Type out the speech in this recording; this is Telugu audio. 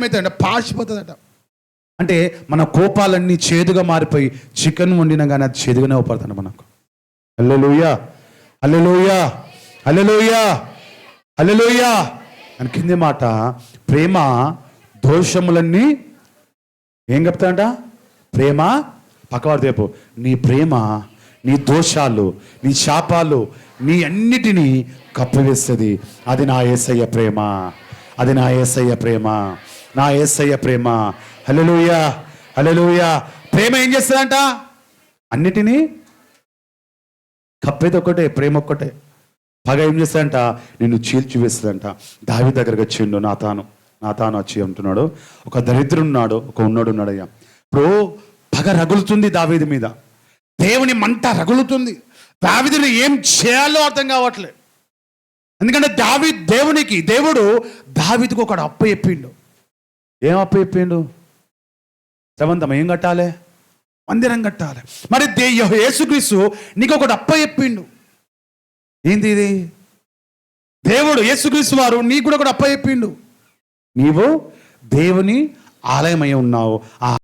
ఏమవుతుందంటే పాసిపోతుందట అంటే మన కోపాలన్నీ చేదుగా మారిపోయి చికెన్ వండినా కానీ అది చేదుగానే అవపడుతుంది మనకు. అల్లెలుయా అల్లెలుయా అల్లెలుయా అల్లెలుయా అని కింది మాట ప్రేమ దోషములన్నీ ఏం చెప్తాడంట? ప్రేమ పక్కవాడు రేపు నీ ప్రేమ నీ దోషాలు నీ శాపాలు నీ అన్నిటినీ కప్పివేస్తుంది. అది నా ఏసయ్య ప్రేమ. అది నా ఏసయ్య ప్రేమ. నా ఏసయ్య ప్రేమ. హల్లెలూయా హల్లెలూయా. ప్రేమ ఏం చేస్తుందంట? అన్నిటినీ కప్పేది ఒక్కటే ప్రేమ ఒక్కటే. పగ ఏం చేస్తాడంట నిన్ను చీల్చివేస్తుందంట దావి దగ్గరకు వచ్చిండు నా తాను నా తాను వచ్చి అంటున్నాడు ఒక దరిద్రున్నాడు ఒక ఉన్నాడు ఉన్నాడు అయ్యా. ఇప్పుడు పగ రగులుతుంది దావీది మీద. దేవుని మంట రగులుతుంది. దావిదిని ఏం చేయాలో అర్థం కావట్లే. ఎందుకంటే దావి దేవునికి దేవుడు దావిదికి ఒకడు అప్ప చెప్పిండు ఏం అప్పు చెప్పిండు సమంతం ఏం కట్టాలి? మందిరం కట్టాలి. మరి యేసుక్రీస్తు నీకు ఒకటి అప్ప చెప్పిండు ఏంది ఇది? దేవుడు యేసుక్రీస్తు వారు నీకు కూడా ఒకటి అప్ప చెప్పిండు నీవు దేవుని ఆలయమై ఉన్నావు. ఆ